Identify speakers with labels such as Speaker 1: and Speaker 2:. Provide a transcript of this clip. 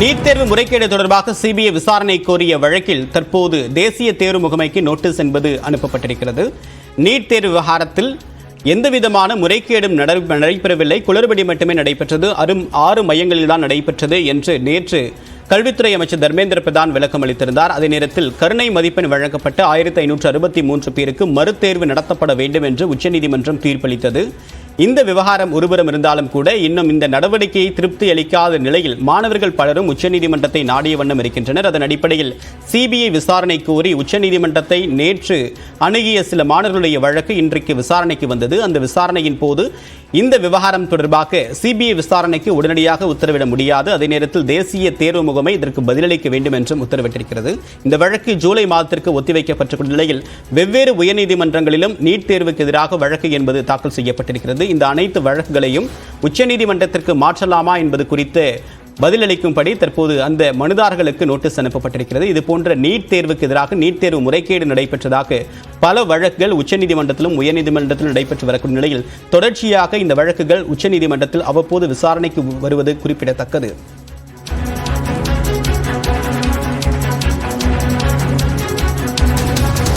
Speaker 1: NEET தேர்வு முறைகேடு தொடர்பாக சிபிஐ விசாரணை கோரிய வழக்கில் தற்போது தேசிய தேர்வு முகமைக்கு நோட்டீஸ் என்பது அனுப்பப்பட்டிருக்கிறது. நீட் தேர்வு விவகாரத்தில் எந்தவிதமான முறைகேடும் நடைபெறவில்லை. குளறுபடி மட்டுமே நடைபெற்றது. அரும் ஆறு மையங்களில்தான் நடைபெற்றது என்று நேற்று கல்வித்துறை அமைச்சர் தர்மேந்திர பிரதான் விளக்கம் அளித்திருந்தார். அதே நேரத்தில் கருணை மதிப்பெண் வழங்கப்பட்ட ஆயிரத்தி ஐநூற்று அறுபத்தி மூன்று பேருக்கு மறுதேர்வு நடத்தப்பட வேண்டும் என்று உச்சநீதிமன்றம் தீர்ப்பளித்தது. இந்த விவகாரம் ஒருபுறம் இருந்தாலும் கூட இன்னும் இந்த நடவடிக்கையை திருப்தி அளிக்காத நிலையில் மாணவர்கள் பலரும் உச்சநீதிமன்றத்தை நாடிய வண்ணம் இருக்கின்றனர். அதன் அடிப்படையில் சிபிஐ விசாரணை கோரி உச்சநீதிமன்றத்தை நேற்று அணுகிய சில மாணவர்களுடைய வழக்கு இன்றைக்கு விசாரணைக்கு வந்தது. அந்த விசாரணையின் போது இந்த விவகாரம் தொடர்பாக சிபிஐ விசாரணைக்கு உடனடியாக உத்தரவிட முடியாது. அதே நேரத்தில் தேசிய தேர்வு முகமை இதற்கு பதிலளிக்க வேண்டும் என்றும் உத்தரவிட்டிருக்கிறது. இந்த வழக்கு ஜூலை மாதத்திற்கு ஒத்திவைக்கப்பட்டிருக்கும் நிலையில் வெவ்வேறு உயர்நீதிமன்றங்களிலும் நீட் தேர்வுக்கு எதிராக வழக்கு என்பது தாக்கல் செய்யப்பட்டிருக்கிறது. இந்த அனைத்து வழக்குகளையும் உச்சநீதிமன்றத்திற்கு மாற்றலாமா என்பது குறித்து பதிலளிக்கும்படி தற்போது அந்த மனுதாரர்களுக்கு நோட்டீஸ் அனுப்பப்பட்டிருக்கிறது. இது போன்ற நீட் தேர்வுக்கு எதிராக நீட் தேர்வு முறைகேடு நடைபெற்றதாக பல வழக்குகள் உச்சநீதிமன்றத்திலும் உயர்நீதிமன்றத்திலும் நடைபெற்று வரக்கூடிய நிலையில் தொடர்ச்சியாக இந்த வழக்குகள் உச்சநீதிமன்றத்தில் அவ்வப்போது விசாரணைக்கு வருவது குறிப்பிடத்தக்கது.